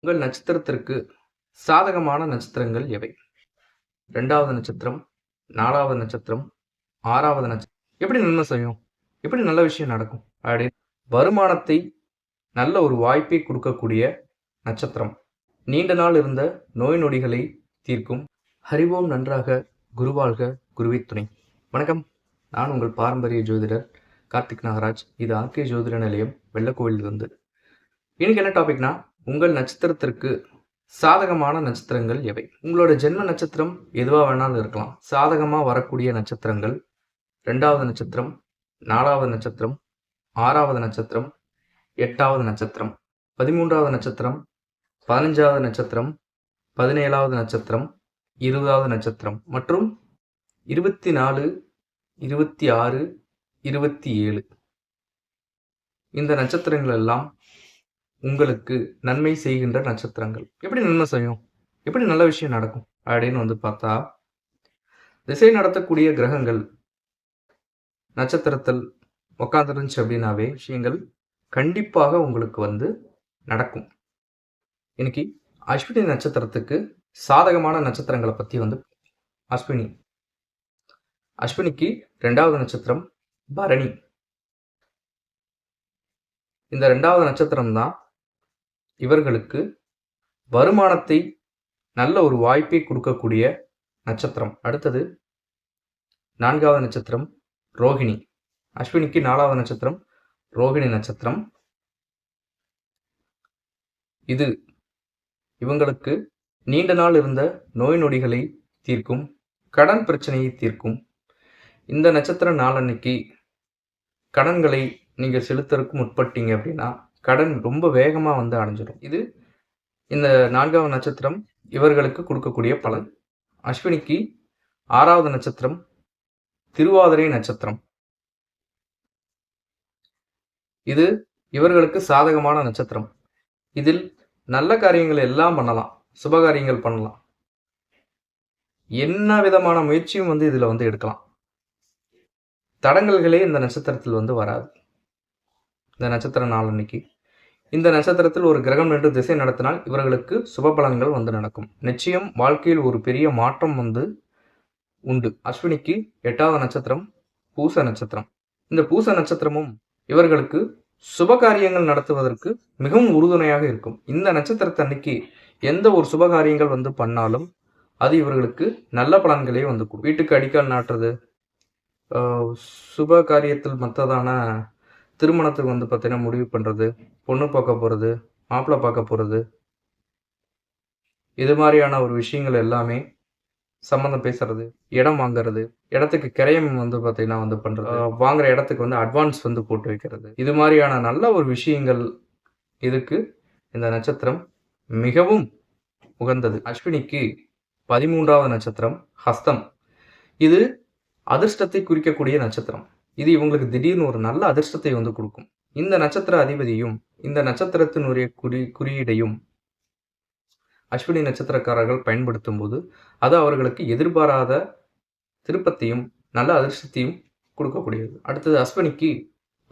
உங்கள் நட்சத்திரத்திற்கு சாதகமான நட்சத்திரங்கள் எவை? ரெண்டாவது நட்சத்திரம் நாலாவது நட்சத்திரம் ஆறாவது நட்சத்திரம் எப்படி நன்மை செய்யும் எப்படி நல்ல விஷயம் நடக்கும்? அப்படின்னு. வருமானத்தை நல்ல ஒரு வாய்ப்பை கொடுக்கக்கூடிய நட்சத்திரம். நீண்ட நாள் இருந்த நோய் நொடிகளை தீர்க்கும். ஹரிவோம் நன்றாக குருவாழ்க குருவை துணை. வணக்கம். நான் உங்கள் பாரம்பரிய ஜோதிடர் கார்த்திக் நாகராஜ். இது ஆர்கே ஜோதிட நிலையம் வெள்ளக்கோவிலிருந்து இன்னைக்கு என்ன டாபிக்னா உங்கள் நட்சத்திரத்திற்கு சாதகமான நட்சத்திரங்கள் எவை? உங்களோட ஜென்ம நட்சத்திரம் எதுவாக வேணாலும் இருக்கலாம். சாதகமாக வரக்கூடிய நட்சத்திரங்கள் ரெண்டாவது நட்சத்திரம் நாலாவது நட்சத்திரம் ஆறாவது நட்சத்திரம் எட்டாவது நட்சத்திரம் பதிமூன்றாவது நட்சத்திரம் பதினஞ்சாவது நட்சத்திரம் பதினேழாவது நட்சத்திரம் இருபதாவது நட்சத்திரம் மற்றும் இருபத்தி நாலு இருபத்தி ஆறு இருபத்தி ஏழு. இந்த நட்சத்திரங்கள் எல்லாம் உங்களுக்கு நன்மை செய்கின்ற நட்சத்திரங்கள். எப்படி நன்மை செய்யும்? எப்படி நல்ல விஷயம் நடக்கும்? அப்படின்னு வந்து பார்த்தா திசை நடத்தக்கூடிய கிரகங்கள் நட்சத்திரத்தில் உக்காந்துருந்துச்சு அப்படின்னாவே விஷயங்கள் கண்டிப்பாக உங்களுக்கு வந்து நடக்கும். இன்னைக்கு அஸ்வினி நட்சத்திரத்துக்கு சாதகமான நட்சத்திரங்களை பற்றி வந்து அஸ்வினி. அஸ்வினிக்கு ரெண்டாவது நட்சத்திரம் பரணி. இந்த ரெண்டாவது நட்சத்திரம் தான் இவர்களுக்கு வருமானத்தை நல்ல ஒரு வாய்ப்பை கொடுக்கக்கூடிய நட்சத்திரம். அடுத்தது நான்காவது நட்சத்திரம் ரோகிணி அஸ்வினிக்கு நாலாவது நட்சத்திரம் ரோகிணி நட்சத்திரம். இது இவங்களுக்கு நீண்ட நாள் இருந்த நோய் நொடிகளை தீர்க்கும் கடன் பிரச்சனையை தீர்க்கும். இந்த நட்சத்திர நாளன்னைக்கு கடன்களை நீங்கள் செலுத்துறதுக்கு முற்பட்டீங்க அப்படின்னா கடன் ரொம்ப வேகமாக வந்து அடைஞ்சிடும். இது இந்த நான்காவது நட்சத்திரம் இவர்களுக்கு கொடுக்கக்கூடிய பலன். அஸ்வினிக்கு ஆறாவது நட்சத்திரம் திருவாதிரை நட்சத்திரம். இது இவர்களுக்கு சாதகமான நட்சத்திரம். இதில் நல்ல காரியங்கள் எல்லாம் பண்ணலாம். சுபகாரியங்கள் பண்ணலாம். என்ன விதமான முயற்சியும் வந்து இதில் வந்து எடுக்கலாம். தடங்கல்களே இந்த நட்சத்திரத்தில் வந்து வராது. இந்த நட்சத்திர நாள் அன்னைக்கு. இந்த நட்சத்திரத்தில் ஒரு கிரகம் என்று திசை நடத்தினால் இவர்களுக்கு சுப பலன்கள் வந்து நடக்கும். நிச்சயம் வாழ்க்கையில் ஒரு பெரிய மாற்றம் வந்து உண்டு. அஸ்வினிக்கு எட்டாவது நட்சத்திரம் பூச நட்சத்திரம். இந்த பூச நட்சத்திரமும் இவர்களுக்கு சுப காரியங்கள் நடத்துவதற்கு மிகவும் உறுதுணையாக இருக்கும். இந்த நட்சத்திரத்தை அன்னைக்கு எந்த ஒரு சுப காரியங்கள் வந்து பண்ணாலும் அது இவர்களுக்கு நல்ல பலன்களே வந்து கொடுக்கும். வீட்டுக்கு அடிக்கல் நாட்டுறது சுப காரியத்தில் மற்றதான திருமணத்துக்கு வந்து பார்த்தீங்கன்னா முடிவு பண்ணுறது பொண்ணு பார்க்க போகிறது மாப்பிள்ளை பார்க்க போகிறது இது மாதிரியான ஒரு விஷயங்கள் எல்லாமே சம்மந்தம் பேசுறது இடம் வாங்குறது இடத்துக்கு கிரயம் வந்து பார்த்தீங்கன்னா வந்து பண்ணுறது வாங்குற இடத்துக்கு வந்து அட்வான்ஸ் வந்து போட்டு வைக்கிறது. இது மாதிரியான நல்ல ஒரு விஷயங்கள் இதுக்கு இந்த நட்சத்திரம் மிகவும் உகந்தது. அஸ்வினிக்கு பதிமூன்றாவது நட்சத்திரம் ஹஸ்தம். இது அதிர்ஷ்டத்தை குறிக்கக்கூடிய நட்சத்திரம். இது இவங்களுக்கு திடீர்னு ஒரு நல்ல அதிர்ஷ்டத்தை வந்து கொடுக்கும். இந்த நட்சத்திர அதிபதியும் இந்த நட்சத்திரத்தினுடைய குறி குறியீடையும் அஸ்வினி நட்சத்திரக்காரர்கள் பயன்படுத்தும் போது அது அவர்களுக்கு எதிர்பாராத திருப்பத்தையும் நல்ல அதிர்ஷ்டத்தையும் கொடுக்கக்கூடியது. அடுத்தது அஸ்வினிக்கு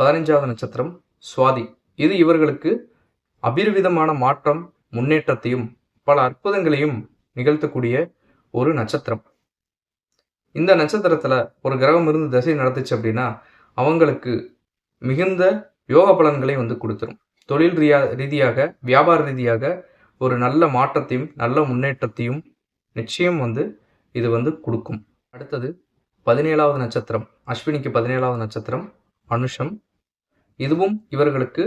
பதினைஞ்சாவது நட்சத்திரம் சுவாதி. இது இவர்களுக்கு அபிர்விதமான மாற்றம் முன்னேற்றத்தையும் பல அற்புதங்களையும் நிகழ்த்தக்கூடிய ஒரு நட்சத்திரம். இந்த நட்சத்திரத்தில் ஒரு கிரகம் இருந்து திசை நடத்துச்சு அப்படின்னா அவங்களுக்கு மிகுந்த யோக பலன்களை வந்து கொடுத்துரும். தொழில் ரீதியா ரீதியாக வியாபார ரீதியாக ஒரு நல்ல மாற்றத்தையும் நல்ல முன்னேற்றத்தையும் நிச்சயம் வந்து இது வந்து கொடுக்கும். அடுத்தது பதினேழாவது நட்சத்திரம் அஸ்வினிக்கு பதினேழாவது நட்சத்திரம் அனுஷம் இதுவும் இவர்களுக்கு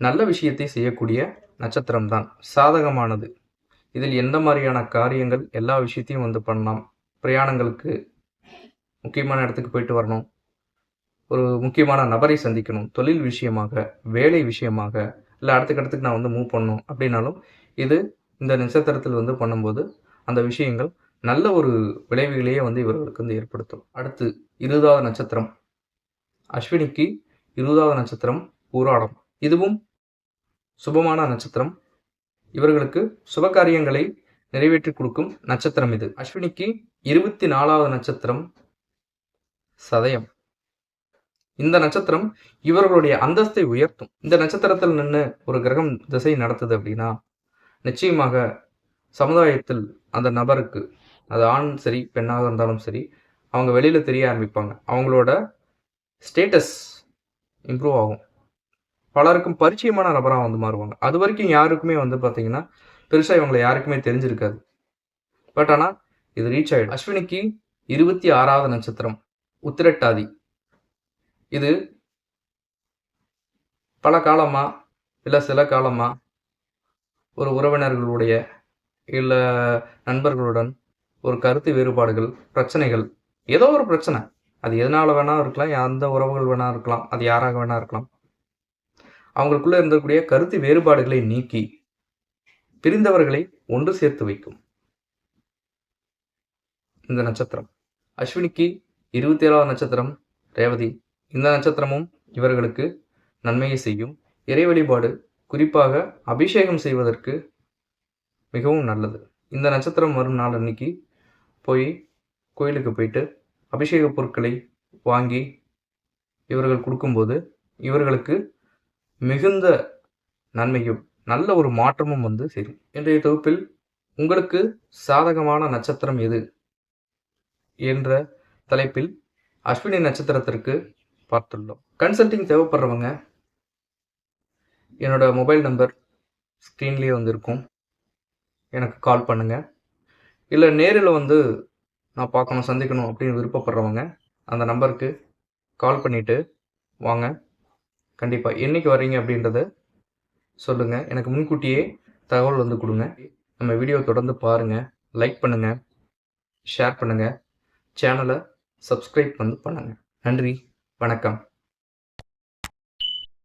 நல்ல விஷயத்தை செய்யக்கூடிய நட்சத்திரம் தான் சாதகமானது. இதில் எந்த மாதிரியான காரியங்கள் எல்லா விஷயத்தையும் வந்து பண்ணலாம். பிரயாணங்களுக்கு முக்கியமான இடத்துக்கு போயிட்டு வரணும். ஒரு முக்கியமான நபரை சந்திக்கணும். தொழில் விஷயமாக வேலை விஷயமாக இல்லை அடுத்த இடத்துக்கு நான் வந்து மூவ் பண்ணணும் அப்படின்னாலும் இது இந்த நட்சத்திரத்தில் வந்து பண்ணும்போது அந்த விஷயங்கள் நல்ல ஒரு விளைவுகளையே வந்து இவர்களுக்கு வந்து ஏற்படுத்தும். அடுத்து இருபதாவது நட்சத்திரம். அஸ்வினிக்கு இருபதாவது நட்சத்திரம் பூராடம். இதுவும் சுபமான நட்சத்திரம். இவர்களுக்கு சுபகாரியங்களை நிறைவேற்றி கொடுக்கும் நட்சத்திரம் இது. அஸ்வினிக்கு இருபத்தி நாலாவது நட்சத்திரம். சதயம். இந்த நட்சத்திரம் இவர்களுடைய அந்தஸ்தை உயர்த்தும். இந்த நட்சத்திரத்தில் நின்று ஒரு கிரகம் திசை நடத்துது அப்படின்னா நிச்சயமாக சமுதாயத்தில் அந்த நபருக்கு அது ஆண் சரி பெண்ணாக இருந்தாலும் சரி அவங்க வெளியில் தெரிய ஆரம்பிப்பாங்க. அவங்களோட ஸ்டேட்டஸ் இம்ப்ரூவ் ஆகும். பலருக்கும் பரிச்சயமான நபராக வந்து மாறுவாங்க. அது வரைக்கும் யாருக்குமே வந்து பார்த்தீங்கன்னா பெருசாக இவங்களை யாருக்குமே தெரிஞ்சிருக்காது. பட் ஆனால் இது ரீச் ஆகிடும் அஸ்வினிக்கு இருபத்தி ஆறாவது நட்சத்திரம். உத்திரட்டாதி. இது பல காலமாக இல்லை சில காலமா ஒரு உறவினர்களுடைய இல்லை நண்பர்களுடன் ஒரு கருத்து வேறுபாடுகள் பிரச்சனைகள் ஏதோ ஒரு பிரச்சனை. அது எதனால வேணால் இருக்கலாம் எந்த உறவுகள் வேணா இருக்கலாம் அது யாராக வேணா இருக்கலாம். அவங்களுக்குள்ளே இருந்தக்கூடிய கருத்து வேறுபாடுகளை நீக்கி பிரிந்தவர்களை ஒன்று சேர்த்து வைக்கும். இந்த நட்சத்திரம். அஸ்வினிக்கு இருபத்தி ஏழாவது நட்சத்திரம் ரேவதி. இந்த நட்சத்திரமும் இவர்களுக்கு நன்மையை செய்யும். இறை வழிபாடு குறிப்பாக அபிஷேகம் செய்வதற்கு மிகவும் நல்லது. இந்த நட்சத்திரம் வரும் நாள் அன்னைக்கு போய் கோயிலுக்கு போயிட்டு அபிஷேக பொருட்களை வாங்கி இவர்கள் கொடுக்கும்போது இவர்களுக்கு மிகுந்த நன்மையும் நல்ல ஒரு மாற்றமும் வந்து சேரும். இன்றைய தொகுப்பில் உங்களுக்கு சாதகமான நட்சத்திரம் எது? என்ற தலைப்பில் அஸ்வினி நட்சத்திரத்திற்கு பார்த்துள்ளோம். கன்சல்டிங் தேவைப்படுறவங்க என்னோட மொபைல் நம்பர் ஸ்க்ரீன்லேயே வந்திருக்கும். எனக்கு கால் பண்ணுங்கள் இல்லை நேரில் வந்து நான் பார்க்கணும் சந்திக்கணும் அப்படின்னு விருப்பப்படுறவங்க அந்த நம்பருக்கு கால் பண்ணிவிட்டு வாங்க. கண்டிப்பாக என்றைக்கு வர்றீங்க அப்படின்றத சொல்லுங்கள் எனக்கு முன்கூட்டியே தகவல் வந்து கொடுங்க. நம்ம வீடியோ தொடர்ந்து பாருங்கள் லைக் பண்ணுங்கள் ஷேர் பண்ணுங்கள் சேனலை சப்ஸ்கிரைப் வந்து பண்ணுங்கள் நன்றி. வணக்கம்.